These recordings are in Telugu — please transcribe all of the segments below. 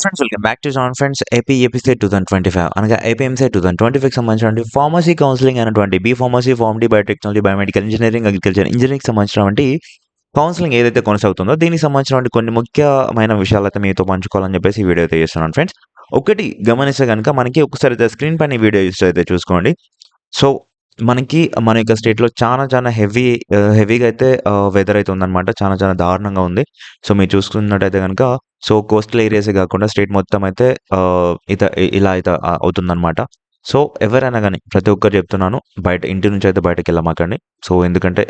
Friends welcome back to John friends AP episode two thousand twenty five అనగా APMC two thousand twenty five సంబంధించినటువంటి ఫార్మసీ కౌన్సిలింగ్ అనేటువంటి B pharmacy pharm D biotechnology biomedical engineering agriculture engineering సంబంధించినటువంటి కౌన్సిలింగ్ ఏదైతే కొనసాగుతుందో దీనికి సంబంధించినటువంటి కొన్ని ముఖ్యమైన విషయాలు అయితే మీతో పంచుకోవాలని చెప్పేసి ఈ వీడియో అయితే చేస్తున్నాను ఫ్రెండ్స్ ఒకటి గమనిస్తే కనుక మనకి ఒకసారి అయితే స్క్రీన్ పైన వీడియో యూస్ అయితే చూసుకోండి. సో మనకి మన యొక్క స్టేట్లో చాలా చాలా హెవీ హెవీగా uh, అయితే uh, వెదర్ అయితే ఉందన్నమాట. చాలా చాలా దారుణంగా ఉంది. సో మీరు చూసుకున్నట్టయితే కనుక సో కోస్టల్ ఏరియాసే కాకుండా స్టేట్ మొత్తం అయితే uh, ఇత ఇలా అయితే అవుతుందన్నమాట. సో ఎవరైనా కానీ ప్రతి ఒక్కరు చెప్తున్నాను బయట ఇంటి నుంచి అయితే బయటకు వెళ్ళమాకండి. సో ఎందుకంటే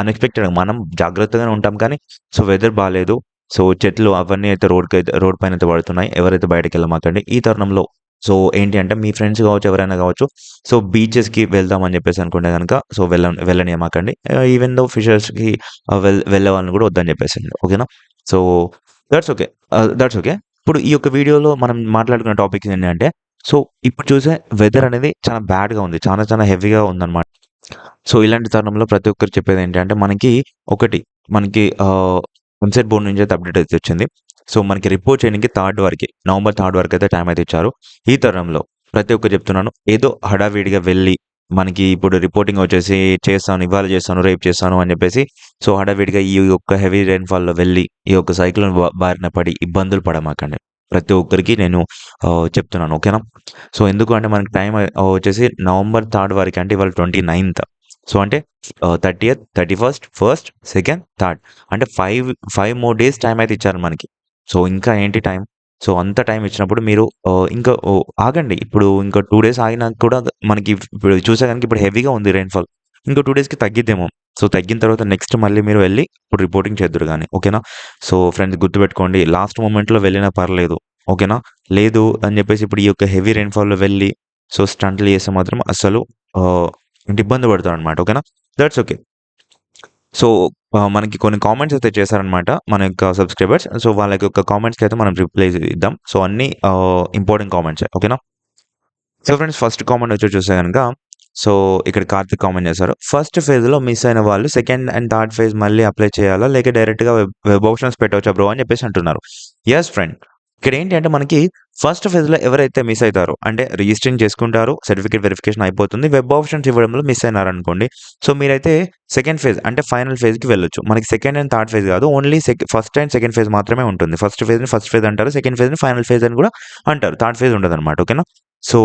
అన్ఎక్స్పెక్టెడ్ మనం జాగ్రత్తగానే ఉంటాం కానీ సో వెదర్ బాగాలేదు సో చెట్లు అవన్నీ అయితే రోడ్ రోడ్ పైన అయితే పడుతున్నాయి. ఎవరైతే బయటకు వెళ్ళమాకండి ఈ తరుణంలో సో ఏంటి అంటే మీ ఫ్రెండ్స్ కావచ్చు ఎవరైనా కావచ్చు సో బీచెస్కి వెళ్దామని చెప్పేసి అనుకుంటే కనుక సో వెళ్ళ వెళ్ళనియమాకండి. ఈవెన్ దో ఫిషర్స్కి వెల్ వెళ్ళే కూడా వద్దని చెప్పేసి ఓకేనా? So that's okay. That's okay. ఇప్పుడు ఈ యొక్క వీడియోలో మనం మాట్లాడుకున్న టాపిక్స్ ఏంటంటే సో ఇప్పుడు చూసే వెదర్ అనేది చాలా బ్యాడ్గా ఉంది. చాలా చాలా హెవీగా ఉందన్నమాట. సో ఇలాంటి తరుణంలో ప్రతి ఒక్కరు చెప్పేది ఏంటంటే మనకి ఒకటి మనకి వెబ్సైట్ బోర్డు నుంచి అయితే అప్డేట్ అయితే వచ్చింది. సో మనకి రిపోర్ట్ చేయడానికి థర్డ్ వరకు నవంబర్ థర్డ్ వరకు అయితే టైం అయితే ఇచ్చారు. ఈ తరంలో ప్రతి ఒక్కరు చెప్తున్నాను ఏదో హడావిడిగా వెళ్ళి మనకి ఇప్పుడు రిపోర్టింగ్ వచ్చేసి చేస్తాను ఇవాళ చేస్తాను రేపు చేస్తాను అని చెప్పేసి సో హడావిడిగా ఈ యొక్క హెవీ రైన్ఫాల్లో వెళ్ళి ఈ యొక్క సైక్లోన్ బారిన పడి ఇబ్బందులు పడమాకండి. ప్రతి ఒక్కరికి నేను చెప్తున్నాను ఓకేనా సో ఎందుకు అంటే మనకి టైం వచ్చేసి నవంబర్ థర్డ్ వరకు అంటే ఇవాళ ట్వంటీ నైన్త్ సో అంటే thirty thirty first first second third అంటే five five more days time అయితే ఇచ్చారు మనకి. సో ఇంకా ఏంటి టైం? సో అంత టైం ఇచ్చినప్పుడు మీరు ఇంకా ఓ, ఆగండి. ఇప్పుడు ఇంకా టూ డేస్ ఆగినా కూడా మనకి ఇప్పుడు చూసా కనుక ఇప్పుడు హెవీగా ఉంది రైన్ఫాల్ ఇంకో టూ డేస్కి తగ్గిద్దేమో. సో తగ్గిన తర్వాత నెక్స్ట్ మళ్ళీ మీరు వెళ్ళి ఇప్పుడు రిపోర్టింగ్ చేద్దరు కానీ ఓకేనా? సో ఫ్రెండ్స్ గుర్తుపెట్టుకోండి లాస్ట్ మూమెంట్లో వెళ్ళినా పర్లేదు ఓకేనా? లేదు అని చెప్పేసి ఇప్పుడు ఈ యొక్క హెవీ రెయిన్ఫాల్లో వెళ్ళి సో స్టంట్లు చేస్తే మాత్రం అసలు ఇంటి ఇబ్బంది పడతారు అనమాట ఓకేనా? దట్స్ ఓకే సో మనకి కొన్ని కామెంట్స్ అయితే చేశారనమాట మన యొక్క సబ్స్క్రైబర్స్ సో వాళ్ళ యొక్క కామెంట్స్కి అయితే మనం రిప్లై ఇద్దాం సో అన్ని ఇంపార్టెంట్ కామెంట్స్ ఓకేనా సో ఫ్రెండ్స్ ఫస్ట్ కామెంట్ వచ్చి చూస్తే కనుక సో ఇక్కడ కార్తిక్ కామెంట్ చేశారు. ఫస్ట్ ఫేజ్లో మిస్ అయిన వాళ్ళు సెకండ్ అండ్ థర్డ్ ఫేజ్ మళ్ళీ అప్లై చేయాలా? లేక డైరెక్ట్గా వెబ్ వెబ్ ఆప్షన్స్ పెట్టవచ్చా బ్రో అని చెప్పేసి అంటున్నారు. ఎస్ ఫ్రెండ్ ఇక్కడ ఏంటి అంటే మనకి ఫస్ట్ ఫేజ్లో ఎవరైతే మిస్ అవుతారో అంటే రిజిస్ట్రింగ్ చేసుకుంటారో సర్టిఫికేట్ వెరిఫికేషన్ అయిపోతుంది వెబ్ ఆప్షన్స్ ఇవ్వడంలో మిస్ అయినారనుకోండి. సో మీరైతే సెకండ్ ఫేజ్ అంటే ఫైనల్ ఫేజ్కి వెళ్ళొచ్చు. మనకి సెకండ్ అండ్ థర్డ్ ఫేజ్ కాదు only first and second phase మాత్రమే ఉంటుంది. ఫస్ట్ ఫేజ్ని ఫస్ట్ ఫేజ్ అంటారు సెకండ్ ఫేజ్ని ఫైనల్ ఫేజ్ అని కూడా అంటారు. థర్డ్ ఫేజ్ ఉండదు అనమాట ఓకేనా సో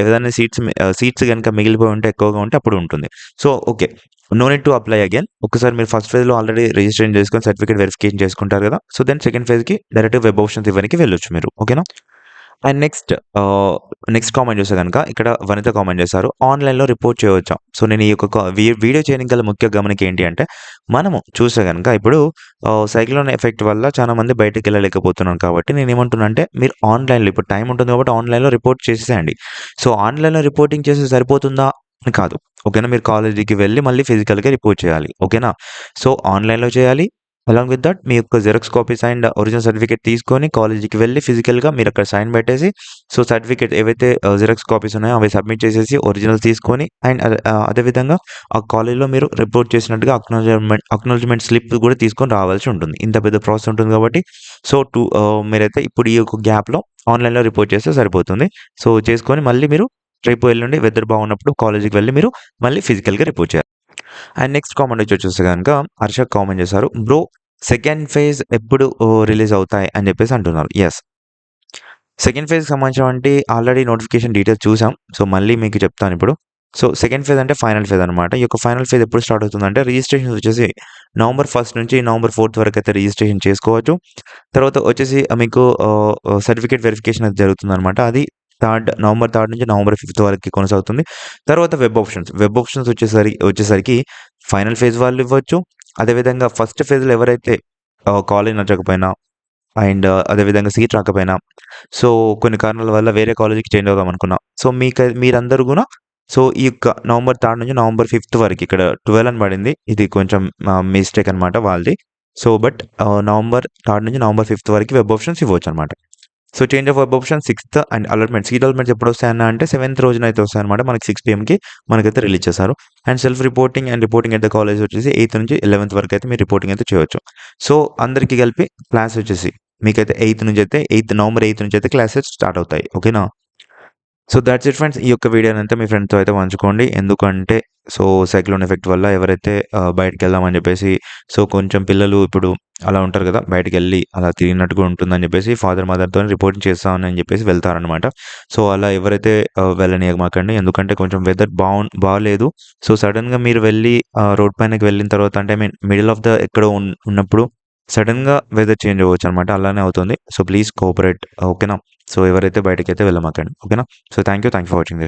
ఏదైనా సీట్స్ సీట్స్ కనుక మిగిలిపోయి ఉంటే ఎక్కువగా ఉంటే అప్పుడు ఉంటుంది. So okay. No need to apply again. ఒకసారి మీరు ఫస్ట్ ఫేజ్లో ఆల్రెడీ రిజిస్ట్రేషన్ చేసుకొని సర్టిఫికేట్ వెరిఫికేషన్ చేసుకుంటారు కదా! సో దెన్ సెకండ్ ఫేజ్కి డైరెక్ట్ వెబ్ ఆప్షన్స్ ఇవ్వడానికి వెళ్ళొచ్చు మీరు. ఓకేనా? అండ్ నెక్స్ట్ నెక్స్ట్ కామెంట్ చూస్తే కనుక ఇక్కడ వనిత కామెంట్ చేశారు. ఆన్లైన్లో రిపోర్ట్ చేయవచ్చు? సో నేను ఈ యొక్క వీడియో చేయడానికి గల ముఖ్య గమనిక ఏంటి అంటే మనము చూస్తే కనుక ఇప్పుడు uh, సైక్లోన్ ఎఫెక్ట్ వల్ల చాలా మంది బయటకు వెళ్ళలేకపోతున్నాను కాబట్టి నేను ఏమంటున్నా అంటే మీరు ఆన్లైన్లో ఇప్పుడు టైం ఉంటుంది కాబట్టి ఆన్లైన్లో రిపోర్ట్ చేసేయండి సో ఆన్లైన్లో రిపోర్టింగ్ చేస్తే సరిపోతుందా? అని కాదు ఓకేనా మీరు కాలేజీకి వెళ్ళి మళ్ళీ ఫిజికల్గా రిపోర్ట్ చేయాలి. ఓకేనా సో ఆన్లైన్లో చేయాలి అలాంగ్ విత్ దట్ మీ యొక్క xerox copies and original certificate తీసుకొని కాలేజీకి వెళ్ళి ఫిజికల్గా మీరు అక్కడ సైన్ పెట్టేసి సో సర్టిఫికేట్ ఏవైతే జెరాక్స్ కాపీస్ ఉన్నాయో అవి సబ్మిట్ చేసేసి ఒరిజినల్ తీసుకొని అండ్ అదేవిధంగా ఆ కాలేజీలో మీరు రిపోర్ట్ చేసినట్టుగా అక్నాలజ్మెంట్ అక్నాలజ్మెంట్ స్లిప్ కూడా తీసుకొని రావాల్సి ఉంటుంది. ఇంత పెద్ద ప్రాసెస్ ఉంటుంది కాబట్టి సో టూ మీరైతే ఇప్పుడు ఈ యొక్క గ్యాప్లో ఆన్లైన్లో రిపోర్ట్ చేస్తే సరిపోతుంది. సో చేసుకొని మళ్ళీ మీరు రేపు ఎల్లుండి వెదర్ బాగున్నప్పుడు కాలేజీకి వెళ్ళి మీరు మళ్ళీ ఫిజికల్గా రిపోర్ట్ చేయాలి. అండ్ నెక్స్ట్ కామెంట్ వచ్చి వచ్చేసి కనుక హర్ష కామెంట్ చేశారు బ్రో సెకండ్ ఫేజ్ ఎప్పుడు రిలీజ్ అవుతాయి? అని చెప్పేసి అంటున్నారు. ఎస్ సెకండ్ ఫేజ్కి సంబంధించినటువంటి ఆల్రెడీ నోటిఫికేషన్ డీటెయిల్స్ చూసాం. సో మళ్ళీ మీకు చెప్తాను ఇప్పుడు. సో సెకండ్ ఫేజ్ అంటే ఫైనల్ ఫేజ్ అనమాట ఈ యొక్క ఫైనల్ ఫేజ్ ఎప్పుడు స్టార్ట్ అవుతుందంటే రిజిస్ట్రేషన్ వచ్చేసి నవంబర్ ఫస్ట్ నుంచి నవంబర్ ఫోర్త్ వరకు అయితే రిజిస్ట్రేషన్ చేసుకోవచ్చు. తర్వాత వచ్చేసి మీకు సర్టిఫికేట్ వెరిఫికేషన్ అయితే జరుగుతుంది అనమాట అది థర్డ్ నవంబర్ థర్డ్ నుంచి నవంబర్ ఫిఫ్త్ వరకు కొనసాగుతుంది. తర్వాత వెబ్ ఆప్షన్స్. వెబ్ ఆప్షన్స్ వచ్చేసరికి వచ్చేసరికి ఫైనల్ ఫేజ్ వాళ్ళు ఇవ్వచ్చు. అదేవిధంగా ఫస్ట్ ఫేజ్లో ఎవరైతే కాలేజ్ నచ్చకపోయినా అండ్ అదేవిధంగా సీట్ రాకపోయినా సో కొన్ని కారణాల వల్ల వేరే కాలేజీకి చేంజ్ అవుదాం అనుకున్నా. సో మీకు మీరందరూ కూడా సో ఈ యొక్క నవంబర్ థర్డ్ నుంచి నవంబర్ ఫిఫ్త్ వరకు ఇక్కడ ట్వెల్వ్ అని పడింది. ఇది కొంచెం మిస్టేక్ అనమాట వాళ్ళది. సో బట్ నవంబర్ థర్డ్ నుంచి నవంబర్ ఫిఫ్త్ వరకు వెబ్ ఆప్షన్స్ ఇవ్వచ్చు అనమాట so change of web option sixth and allotment seat allotments ఎప్పుడు వస్తాయన్న అంటే సెవెంత్ రోజున అయితే వస్తాయి అనమాట మనకి సిక్స్ పిఎంకి మనకైతే రిలీజ్ చేశారు and self reporting and reporting అయితే కాలేజ్ వచ్చేసి ఎయిత్ నుంచి ఎలెవెంత్ వరకు అయితే మీరు రిపోర్టింగ్ అయితే చేయవచ్చు సో అందరికీ కలిపి క్లాస్ వచ్చేసి మీకైతే ఎయిత్ నుంచి అయితే ఎయిత్ నవంబర్ ఎయిత్ నుంచి అయితే క్లాసెస్ స్టార్ట్ అవుతాయి. ఓకేనా సో దాట్స్ ఇట్ ఫ్రెండ్స్ ఈ యొక్క వీడియోని అయితే మీ ఫ్రెండ్తో అయితే పంచుకోండి. ఎందుకంటే సో సైక్లోన్ ఎఫెక్ట్ వల్ల ఎవరైతే బయటకు వెళ్దామని చెప్పేసి సో కొంచెం పిల్లలు ఇప్పుడు అలా ఉంటారు కదా బయటికి వెళ్ళి అలా తిరిగినట్టుగా ఉంటుందని చెప్పేసి ఫాదర్ మదర్తో రిపోర్ట్ చేస్తామని చెప్పేసి వెళ్తారనమాట సో అలా ఎవరైతే వెళ్ళనియమాకండి. ఎందుకంటే కొంచెం వెదర్ బాగు బాగాలేదు సో సడన్గా మీరు వెళ్ళి రోడ్ పైనకి వెళ్ళిన తర్వాత అంటే I mean middle of the ఎక్కడో ఉన్నప్పుడు సడన్గా వెదర్ చేంజ్ అవ్వచ్చు అనమాట అలానే అవుతుంది. సో ప్లీజ్ కోఆపరేట్ ఓకేనా? సో ఎవరైతే బయటకైతే వెళ్ళమాకండి. ఓకేనా? So thank you thank for watching this